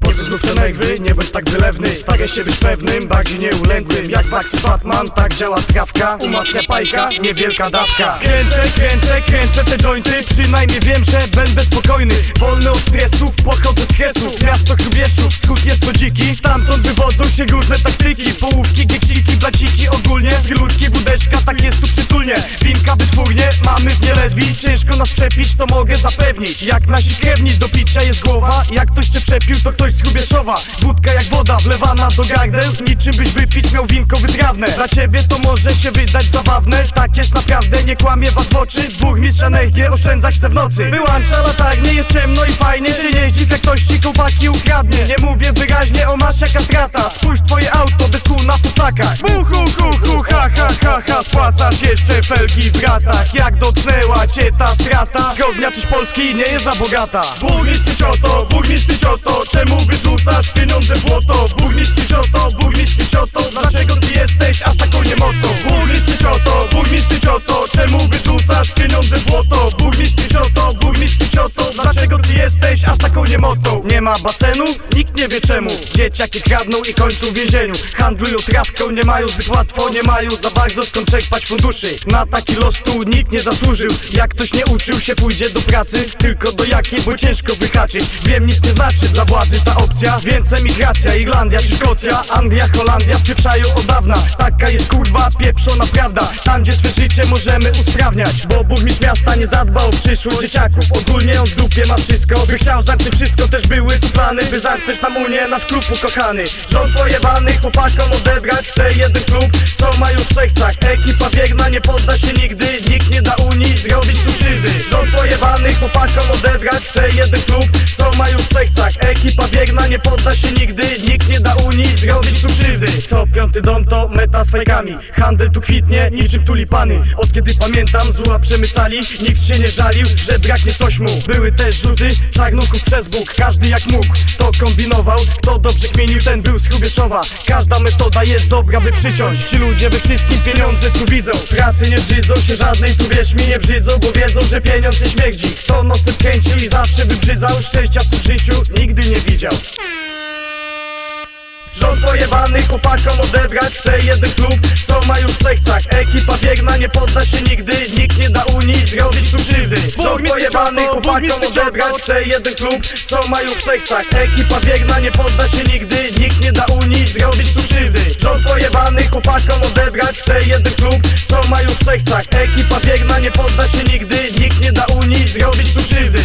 Po co znów te negwy? Nie bądź tak wylewny. Staraj się być pewnym, bardziej nieuległym. Jak Wax Batman, tak działa trawka. Umacnia pajka, niewielka dawka. Kręcę, kręcę, kręcę te jointy. Przynajmniej wiem, że będę spokojny. Wolny od stresów, pochodzę z kresów. Miasto Hrubieszów, wschód jest to dziki. Stamtąd wywodzą się różne taktyki. Połówki, giekciki, blaciki Ogólnie, piluczki, wódeczka, tak jest tu przytulnie Ciężko nas przepić, to mogę zapewnić. Jak nasi krewni do picia jest głowa Jak ktoś cię przepił, to ktoś z Hrubieszowa Wódka jak woda, wlewana do gardeł Niczym byś wypić miał winko wytrawne. Dla ciebie to może się wydać zabawne Tak jest naprawdę, nie kłamie was w oczy. Burmistrz energię oszczędzać chce w nocy. Wyłącza latarnię, jest ciemno i fajnie Się nie zdziw jak ktoś ci kołpaki ukradnie. Nie mówię wyraźnie o masz jaka strata. Spójrz twoje auto bez kół na pustakach. Hu hu hu hu ha ha ha ha Spłacasz jeszcze felgi w ratach Jak dotknęła cię ta strata Zgodnia czyś Polski nie jest za bogata Burmistrz ty cioto, burmistrz ty cioto Czemu wyrzucasz pieniądze w błoto? Burmistrz ty cioto, burmistrz ty cioto Dlaczego ty jesteś aż taką niemotą? Burmistrz ty cioto, burmistrz ty cioto Czemu wyrzucasz pieniądze w błoto? Burmistrz ty cioto, burmistrz ty cioto Dlaczego ty jesteś aż taką niemotą? Nie ma basenu? Nikt nie wie czemu. Dzieciaki kradną i kończą w więzieniu. Handlują trawką, nie mają zbyt łatwo Nie mają za bardzo skąd czerpać funduszy. Na taki los tu nikt nie zasłużył. Jak ktoś nie uczył się pójdzie do pracy. Tylko do jakiej, bo ciężko wyhaczyć. Wiem nic nie znaczy dla władzy ta opcja. Więc emigracja, Irlandia czy Szkocja. Anglia, Holandia spieprzają od dawna. Taka jest kurwa pieprzona prawda. Tam gdzie swe życie możemy usprawniać. Bo burmistrz miasta nie zadba o przyszłość. Dzieciaków Ogólnie on dupie ma wszystko. By chciał zamknąć wszystko, też były tu plany By zamknąć nam Unię, nasz klub ukochany. Rząd pojebany, chłopakom odebrać Chce jeden klub, co mają w seksach. Ekipa wierna nie podda się nigdy Nikt nie da Unii zrobić tu krzywdy Rząd pojebany, chłopakom odebrać Chce jeden klub, co mają w seksach. Ekipa wierna nie podda się nigdy Nikt nie da Unii zrobić tu krzywdy. Co piąty dom to meta z fejkami. Handel tu kwitnie niczym tulipany. Od kiedy pamiętam zła przemycali Nikt się nie żalił, że braknie coś mu. Były też rzuty czarnuchów przez Bóg Każdy jak mógł, to kombinował Kto dobrze kmienił, ten był z Hrubieszowa Każda metoda jest dobra, by przyciąć. Ci ludzie we wszystkim pieniądze tu widzą. Pracy nie brzydzą się żadnej, tu wierz mi nie brzydzą Bo wiedzą, że pieniądz nie śmierdzi Kto nosem kręcił i zawsze wybrzydzał Szczęścia co w życiu nigdy nie widział. Rząd pojebany chłopakom odebrać Chce jeden klub, co mają w seksach. Ekipa wierna nie podda się nigdy. Nikt nie da Unii zrobić tu krzywdy Rząd pojebany chłopakom odebrać Chce jeden klub, co mają w seksach Ekipa wierna nie podda się nigdy Nikt nie da Unii zrobić tu krzywdy. Rząd pojebany chłopakom odebrać Chce jeden klub, co mają w seksach Ekipa wierna nie podda się nigdy Nikt nie da Unii zrobić tu krzywdy